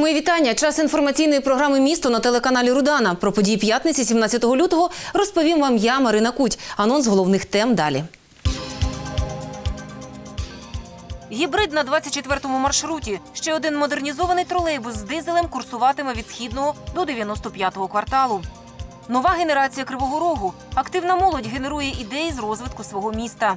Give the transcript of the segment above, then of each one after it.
Мої вітання. Час інформаційної програми Місто на телеканалі Рудана. Про події п'ятниці, 17 лютого, розповім вам я, Марина Куть. Анонс головних тем далі. Гібрид на 24-му маршруті. Ще один модернізований тролейбус з дизелем курсуватиме від східного до 95-го кварталу. Нова генерація Кривого Рогу. Активна молодь генерує ідеї з розвитку свого міста.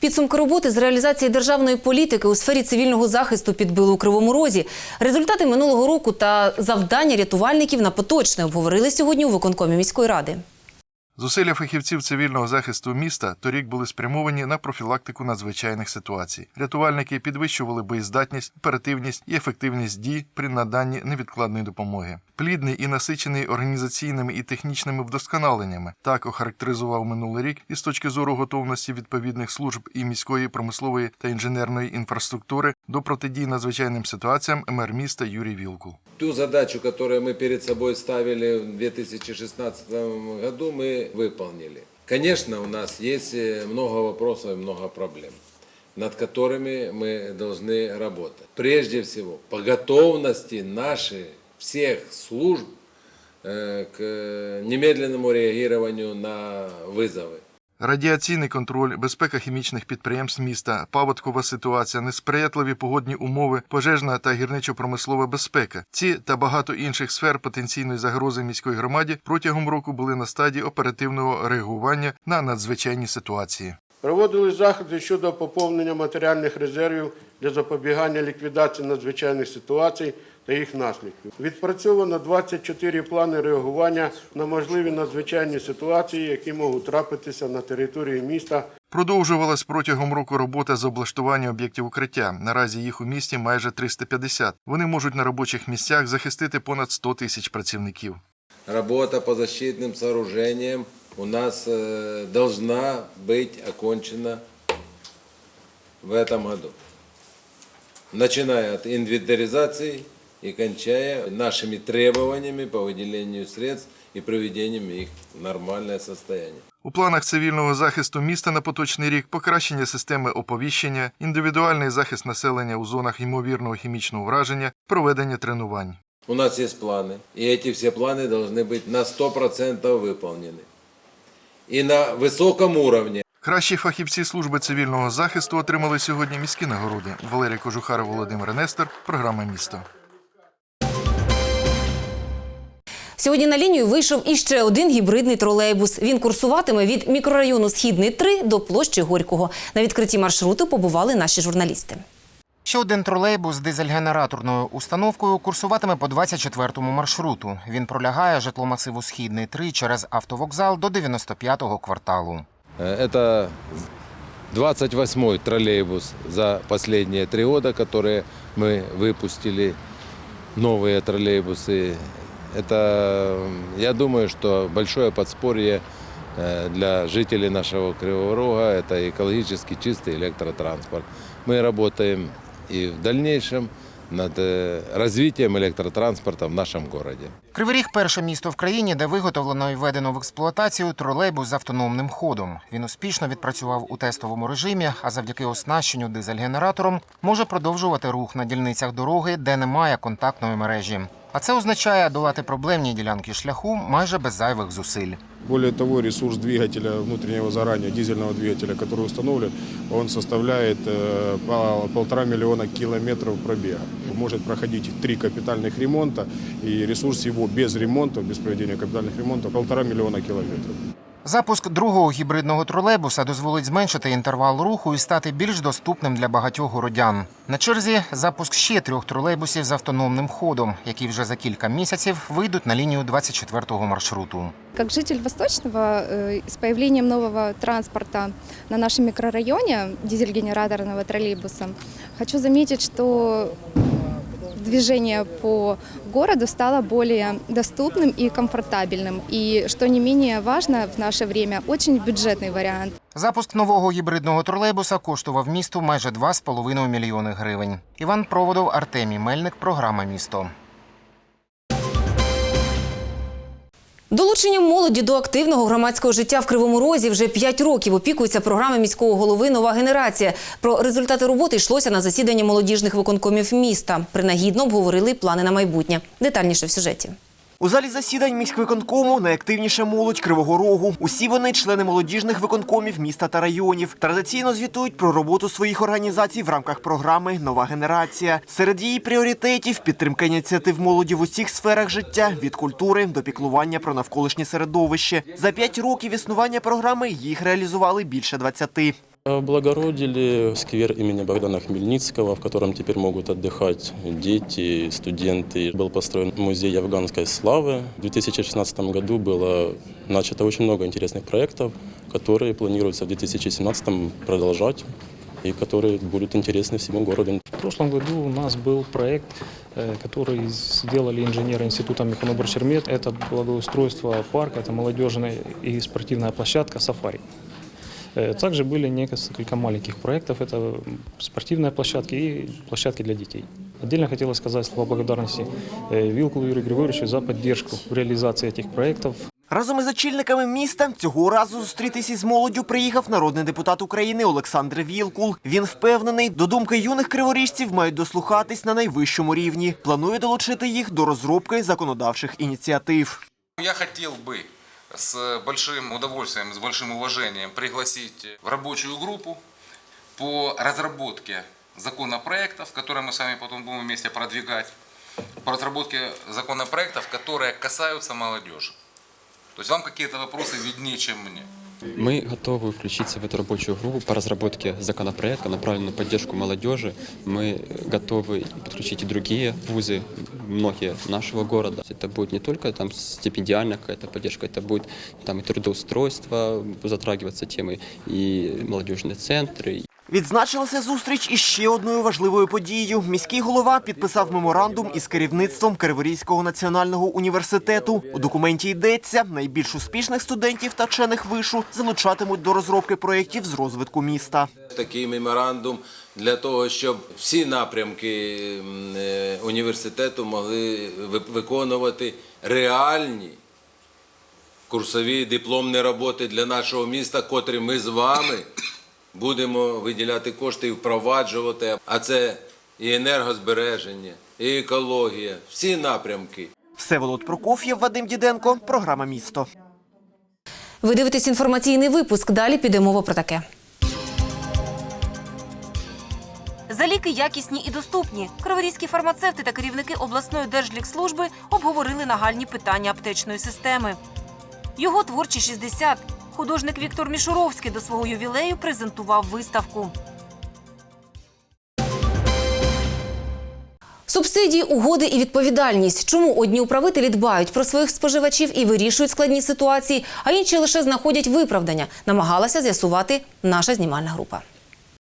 Підсумки роботи з реалізації державної політики у сфері цивільного захисту підбили у Кривому Розі. Результати минулого року та завдання рятувальників на поточне обговорили сьогодні у виконкомі міської ради. Зусилля фахівців цивільного захисту міста торік були спрямовані на профілактику надзвичайних ситуацій. Рятувальники підвищували боєздатність, оперативність і ефективність дій при наданні невідкладної допомоги. Плідний і насичений організаційними і технічними вдосконаленнями. Так охарактеризував минулий рік із точки зору готовності відповідних служб і міської промислової та інженерної інфраструктури до протидії надзвичайним ситуаціям мер міста Юрій Вілкул. Ту задачу, которую мы перед собой ставили в 2016 году, мы выполнили. Конечно, у нас есть э, много вопросов и много проблем, над которыми мы должны работать. Прежде всего, по готовности наших всех служб э, к немедленному реагированию на вызовы. Радіаційний контроль, безпека хімічних підприємств міста, паводкова ситуація, несприятливі погодні умови, пожежна та гірничо-промислова безпека. Ці та багато інших сфер потенційної загрози міської громаді протягом року були на стадії оперативного реагування на надзвичайні ситуації. Проводили заходи щодо поповнення матеріальних резервів для запобігання ліквідації надзвичайних ситуацій та їх наслідків. Відпрацьовано 24 плани реагування на можливі надзвичайні ситуації, які можуть трапитися на території міста Продовжувалась протягом року робота з облаштування об'єктів укриття. Наразі їх у місті майже 350. Вони можуть на робочих місцях захистити понад 100 тисяч працівників. Работа по защитным сооружениям у нас э, должна быть окончена в этом году. Начиная от инвентаризации и кончая нашими требованиями по выделению средств и приведением их в нормальное состояние. У планах цивільного захисту міста на поточний рік покращення системи оповіщення, індивідуальний захист населення у зонах ймовірного хімічного враження, проведення тренувань. У нас есть планы, и эти все планы должны быть на 100% выполнены. И на высоком уровне. Кращі фахівці служби цивільного захисту отримали сьогодні міські нагороди. Валерій Кожухар, Володимир Нестер. Програма місто. Сьогодні на лінію вийшов іще один гібридний тролейбус. Він курсуватиме від мікрорайону Східний 3 до площі Горького. На відкритті маршруту побували наші журналісти. Ще один тролейбус з дизель-генераторною установкою курсуватиме по 24-му маршруту. Він пролягає житломасиву Східний 3 через автовокзал до 95-го кварталу. Э, Это 28-й троллейбус за последние три года, которые мы выпустили, новые троллейбусы. Это, я думаю, что большое подспорье э, для жителей нашего Кривого Рога. Это экологически чистый электротранспорт. Мы работаем и в дальнейшем над э, развитием электротранспорта в нашем городе. Кривий Ріг – перше місто в країні, де виготовлено і введено в експлуатацію тролейбус з автономним ходом. Він успішно відпрацював у тестовому режимі, а завдяки оснащенню дизель-генератором може продовжувати рух на дільницях дороги, де немає контактної мережі. А це означає долати проблемні ділянки шляху майже без зайвих зусиль. Более того, ресурс двигателя, внутреннего загорания, дизельного двигателя, который установлен, он составляет э, по- полтора миллиона километров пробега. Может проходить три капитальных ремонта, и ресурс его без ремонта, без проведения капитальных ремонтов, полтора миллиона километров. Запуск другого гібридного тролейбуса дозволить зменшити інтервал руху і стати більш доступним для багатьох городян. На черзі запуск ще трьох тролейбусів з автономним ходом, які вже за кілька місяців вийдуть на лінію 24-го маршруту. Как житель Восточного, э, с появлением нового транспорта на нашем микрорайоне, дизель-генераторного троллейбуса, хочу заметить, что движение по городу стало более доступным и комфортабельным. И, что не менее важно в наше время, очень бюджетный вариант. Запуск нового гібридного тролейбуса коштував місту майже 2,5 мільйони гривень. Іван Проводов, Артемій Мельник, програма Місто. Долученням молоді до активного громадського життя в Кривому Розі вже 5 років опікується програма міського голови Нова генерація. Про результати роботи йшлося на засіданні молодіжних виконкомів міста. Принагідно обговорили плани на майбутнє. Детальніше в сюжеті. У залі засідань міськвиконкому найактивніша молодь Кривого Рогу. Усі вони члени молодіжних виконкомів міста та районів. Традиційно звітують про роботу своїх організацій в рамках програми Нова генерація. Серед її пріоритетів підтримка ініціатив молоді в усіх сферах життя від культури до піклування про навколишнє середовище. За п'ять років існування програми їх реалізували більше 20. Облагородили сквер имени Богдана Хмельницкого, в котором теперь могут отдыхать дети, студенты. Был построен музей афганской славы. В 2016 году было начато очень много интересных проектов, которые планируется в 2017 продолжать и которые будут интересны всему городу. В прошлом году у нас был проект, э, который сделали инженеры Института Механоборчермет. Это благоустройство парка, это молодежная и спортивная площадка «Сафари». Э, Также были несколько маленьких проектов. Это спортивные площадки и площадки для детей. Отдельно хотелось сказать слова благодарности э, Вилкулу Юрию Григорьевичу за поддержку в реализации этих проектов. Разом із очільниками міста цього разу зустрітися із молоддю приїхав народний депутат України Олександр Вілкул. Він впевнений, до думки юних криворіжців мають дослухатись на найвищому рівні. Планує долучити їх до розробки законодавчих ініціатив. Я хотел бы с большим удовольствием, с большим уважением пригласить в рабочую группу по разработке законопроектов, которые мы с вами потом будем вместе продвигать, по разработке законопроектов, которые касаются молодежи. То есть вам какие-то вопросы виднее, чем мне. Мы готовы включиться в эту рабочую группу по разработке законопроекта, направленную на поддержку молодежи. Мы готовы подключить и другие вузы, многие нашего города. Это будет не только там стипендиальная какая-то поддержка, это будет там и трудоустройство, затрагиваться темы, и молодежные центры, Відзначилася зустріч із ще одною важливою подією. Міський голова підписав меморандум із керівництвом Криворізького національного університету. У документі йдеться, найбільш успішних студентів та вчених вишу залучатимуть до розробки проєктів з розвитку міста. Такий меморандум для того, щоб всі напрямки е, університету могли ви- виконувати реальні курсові дипломні роботи для нашого міста, котрі ми з вами будемо виділяти кошти і впроваджувати. А це і енергозбереження, і екологія, всі напрямки. Всеволод Прокоф'єв, Вадим Діденко, програма Місто. Ви дивитесь інформаційний випуск. Далі піде мова про таке. За ліки якісні і доступні. Криворізькі фармацевти та керівники обласної держлікслужби обговорили нагальні питання аптечної системи. Його творчі 60. Художник Віктор Мішуровський до свого ювілею презентував виставку. Субсидії, угоди і відповідальність. Чому одні управителі дбають про своїх споживачів і вирішують складні ситуації, а інші лише знаходять виправдання, намагалася з'ясувати наша знімальна група.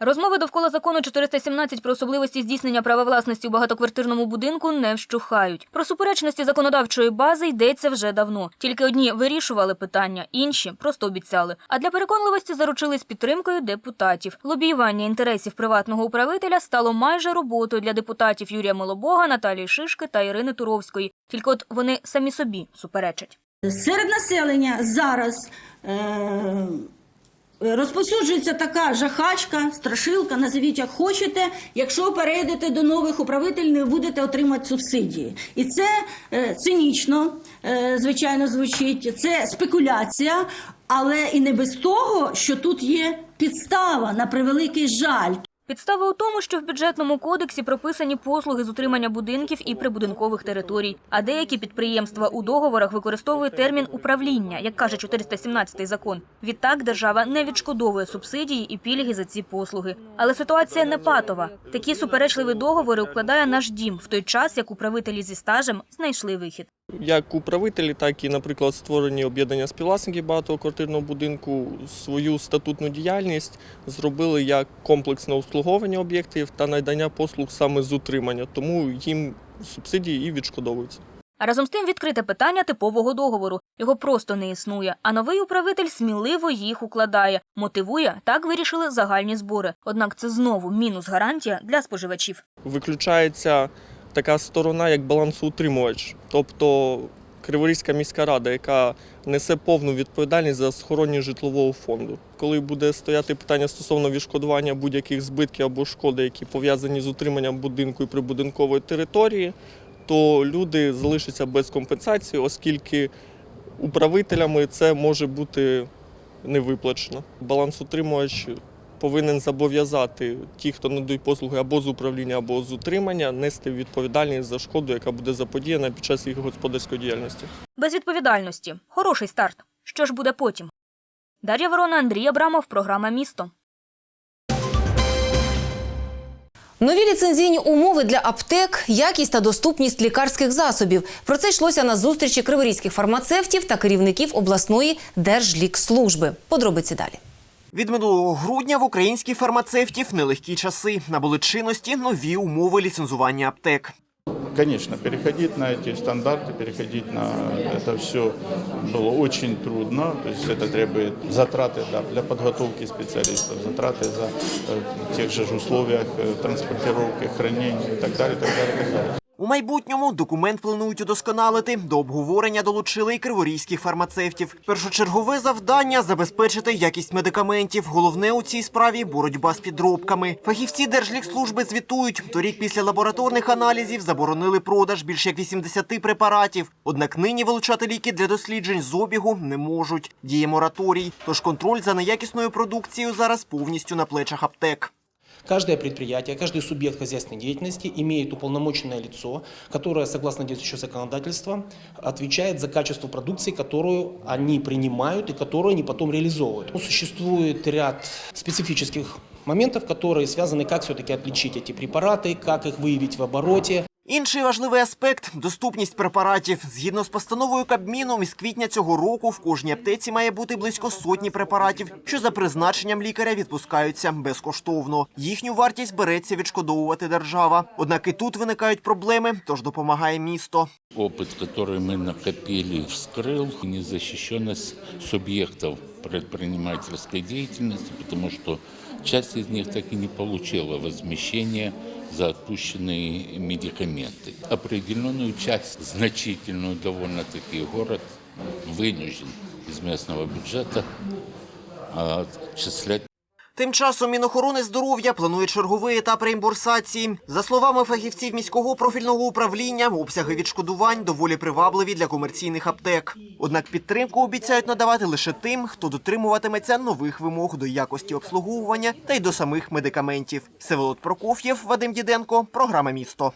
Розмови довкола закону 417 про особливості здійснення права власності у багатоквартирному будинку не вщухають. Про суперечності законодавчої бази йдеться вже давно. Тільки одні вирішували питання, інші просто обіцяли. А для переконливості заручились підтримкою депутатів. Лобіювання інтересів приватного управителя стало майже роботою для депутатів Юрія Милобога, Наталії Шишки та Ірини Туровської. Тільки от вони самі собі суперечать. Серед населення зараз е, розповсюджується така жахачка, страшилка, називіть як хочете. Якщо перейдете до нових управителів, не будете отримати субсидії. І це е, цинічно, е, звичайно, звучить, це спекуляція, але і не без того, що тут є підстава на превеликий жаль. Підстава у тому, що в бюджетному кодексі прописані послуги з утримання будинків і прибудинкових територій. А деякі підприємства у договорах використовують термін управління, як каже 417 закон. Відтак держава не відшкодовує субсидії і пільги за ці послуги. Але ситуація не патова. Такі суперечливі договори укладає наш дім в той час, як управителі зі стажем знайшли вихід. Як управителі, так і, наприклад, створені об'єднання співвласників багатоквартирного будинку свою статутну діяльність зробили як комплексне обслуговування об'єктів та надання послуг саме з утримання, тому їм субсидії і відшкодовуються. Разом з тим відкрите питання типового договору. Його просто не існує. А новий управитель сміливо їх укладає. Мотивує, так вирішили загальні збори. Однак це знову мінус гарантія для споживачів. Виключається така сторона, як балансоутримувач. Тобто Криворізька міська рада, яка несе повну відповідальність за схоронення житлового фонду. Коли буде стояти питання стосовно відшкодування будь-яких збитків або шкоди, які пов'язані з утриманням будинку і прибудинкової території, то люди залишаться без компенсації, оскільки управителями це може бути не виплачено. Балансутримувач повинен зобов'язати ті, хто надають послуги або з управління, або з утримання, нести відповідальність за шкоду, яка буде заподіяна під час їх господарської діяльності. Без відповідальності. Хороший старт. Що ж буде потім? Дар'я Ворона, Андрій Абрамов, програма Місто. Нові ліцензійні умови для аптек, якість та доступність лікарських засобів. Про це йшлося на зустрічі криворізьких фармацевтів та керівників обласної держлікслужби. Подробиці далі. Від минулого грудня в українських фармацевтів нелегкі часи набули чинності нові умови ліцензування аптек. Конечно, переходить на эти стандарты, переходить на это все было очень трудно. То есть это требует затраты да, для подготовки специалистов, затраты за э, тех же ж условиях э, транспортировки, хранения и так далее, так далее, так далее. У майбутньому документ планують удосконалити. До обговорення долучили і криворізьких фармацевтів. Першочергове завдання забезпечити якість медикаментів. Головне у цій справі боротьба з підробками. Фахівці Держлікслужби звітують. Торік після лабораторних аналізів заборонили продаж більш як 80 препаратів. Однак нині вилучати ліки для досліджень з обігу не можуть. Діє мораторій. Тож контроль за неякісною продукцією зараз повністю на плечах аптек. Каждое предприятие, каждый субъект хозяйственной деятельности имеет уполномоченное лицо, которое, согласно действующего законодательства, отвечает за качество продукции, которую они принимают и которую они потом реализовывают. Ну, Существует ряд специфических моментов, которые связаны, как все-таки отличить эти препараты, как их выявить в обороте, Інший важливий аспект доступність препаратів. Згідно з постановою Кабміну, із квітня цього року в кожній аптеці має бути близько сотні препаратів, що за призначенням лікаря відпускаються безкоштовно. Їхню вартість береться відшкодовувати держава. Однак і тут виникають проблеми, тож допомагає місто. Опыт, который мы накопили, вскрыл незащищенность субъектов предпринимательской деятельности, потому что часть из них так и не получила возмещения за отпущенные медикаменты. Определенную часть, значительную довольно-таки, город вынужден из местного бюджета отчислять Тим часом Мінохорони здоров'я планує черговий етап реімбурсації. За словами фахівців міського профільного управління, обсяги відшкодувань доволі привабливі для комерційних аптек. Однак підтримку обіцяють надавати лише тим, хто дотримуватиметься нових вимог до якості обслуговування та й до самих медикаментів. Севолод Прокоф'єв, Вадим Діденко, програма місто.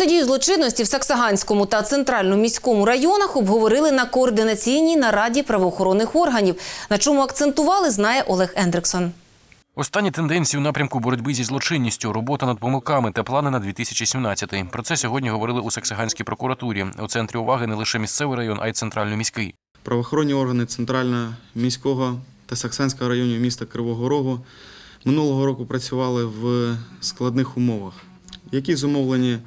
Протидію злочинності в Саксаганському та центральному міському районах обговорили на координаційній нараді правоохоронних органів. На чому акцентували, знає Олег Ендриксон. Останні тенденції у напрямку боротьби зі злочинністю, робота над помилками та плани на 2017-й. Про це сьогодні говорили у Саксаганській прокуратурі. У центрі уваги не лише місцевий район, а й центрально-міський. Правоохоронні органи Центрального міського та Саксанського районів міста Кривого Рогу минулого року працювали в складних умовах, які зумовлені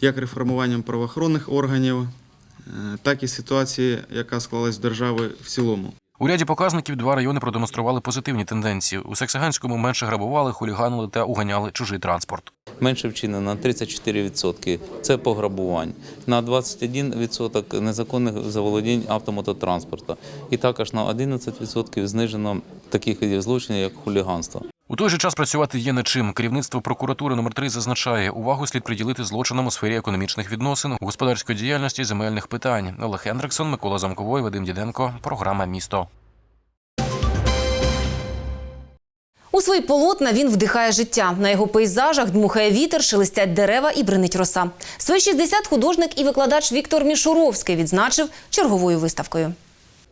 як реформуванням правоохоронних органів, е, так і ситуації, яка склалась в державі в цілому. У ряді показників два райони продемонстрували позитивні тенденції. У Саксаганському менше грабували, хуліганили та уганяли чужий транспорт. Менше вчинено на 34%. Це пограбувань. На 21% незаконних заволодінь автомототранспорту. І також на 11% знижено таких видів злочинів, як хуліганство. У той же час працювати є над чим. Керівництво прокуратури номер 3 зазначає, увагу слід приділити злочинам у сфері економічних відносин, господарської діяльності, земельних питань. Олег Хендриксон, Микола Замковой, Вадим Діденко. Програма Місто. У свої полотна він вдихає життя. На його пейзажах дмухає вітер, шелестять дерева і бринить роса. Свої 60 художник і викладач Віктор Мішуровський відзначив черговою виставкою.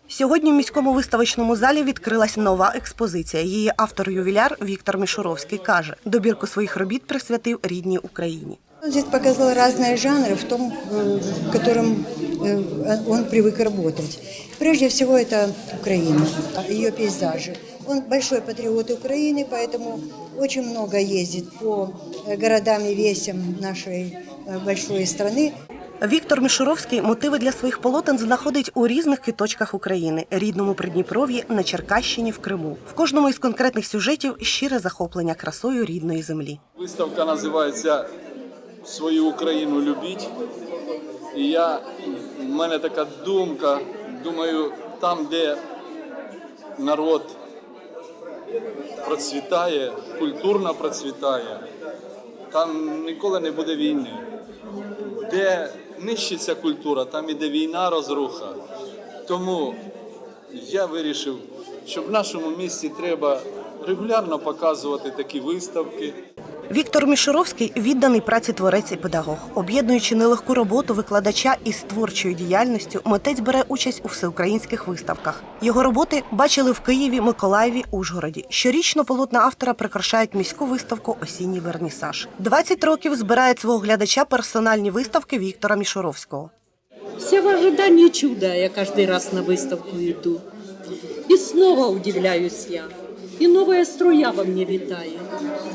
Сьогодні в міському виставочному залі відкрилась нова експозиція. Її автор-ювіляр Віктор Мішуровський каже, добірку своїх робіт присвятив рідній Україні. Он здесь показал разные жанры в том, э, в котором э, он привык работать. Прежде всего это Украина, ее пейзажи. Он большой патриот Украины, поэтому очень много ездит по э, городам и весям нашей э, большой страны. Віктор Мішуровський мотиви для своїх полотен знаходить у різних куточках України, рідному Придніпров'ї, на Черкащині, в Криму. В кожному із конкретних сюжетів щире захоплення красою рідної землі. Виставка називається свою Україну любіть. І я, в мене така думка, думаю, там, де народ процвітає, культурно процвітає, там ніколи не буде війни. Де нищиться культура, там іде війна, розруха. Тому я вирішив, що в нашому місті треба регулярно показувати такі виставки. Віктор Мішуровський відданий праці творець і педагог. Об'єднуючи нелегку роботу викладача із творчою діяльністю, митець бере участь у всеукраїнських виставках. Його роботи бачили в Києві, Миколаєві, Ужгороді. Щорічно полотна автора прикрашають міську виставку Осінній вернісаж. 20 років збирають свого глядача персональні виставки Віктора Мішуровського. Все в ожидании чуда. Я каждый раз на выставку иду. И снова удивляюсь я. И новая струя во мне витает.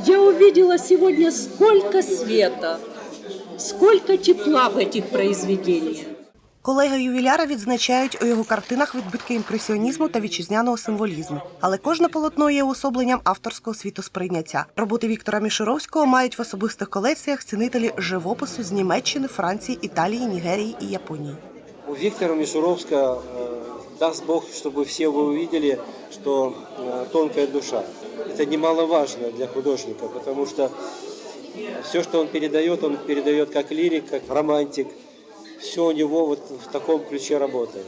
Я увидела сегодня сколько света, сколько тепла в этих произведениях. Колеги ювіляра відзначають у його картинах відбитки імпресіонізму та вітчизняного символізму. Але кожне полотно є уособленням авторського світосприйняття. Роботи Віктора Мішуровського мають в особистих колекціях цінителі живопису з Німеччини, Франції, Італії, Нігерії і Японії. У Виктора Мишуровского, э, даст Бог, чтобы все вы увидели, что э, тонкая душа. Это немаловажно для художника, потому что все, что он передает, он передает как лирик, как романтик. Все у него вот в таком ключе работает.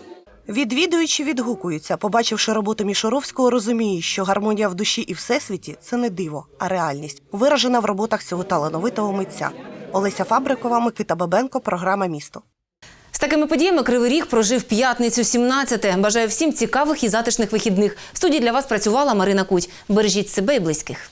Відвідуючі відгукуються, побачивши роботу Мішуровського, розуміють, що гармонія в душі і всесвіті це не диво, а реальність, виражена в роботах цього талановитого митця. Олеся Фабрикова, Микита Бабенко, програма Місто. Такими подіями Кривий Ріг прожив п'ятницю 17 Бажаю всім цікавих і затишних вихідних. В студії для вас працювала Марина Куть. Бережіть себе і близьких.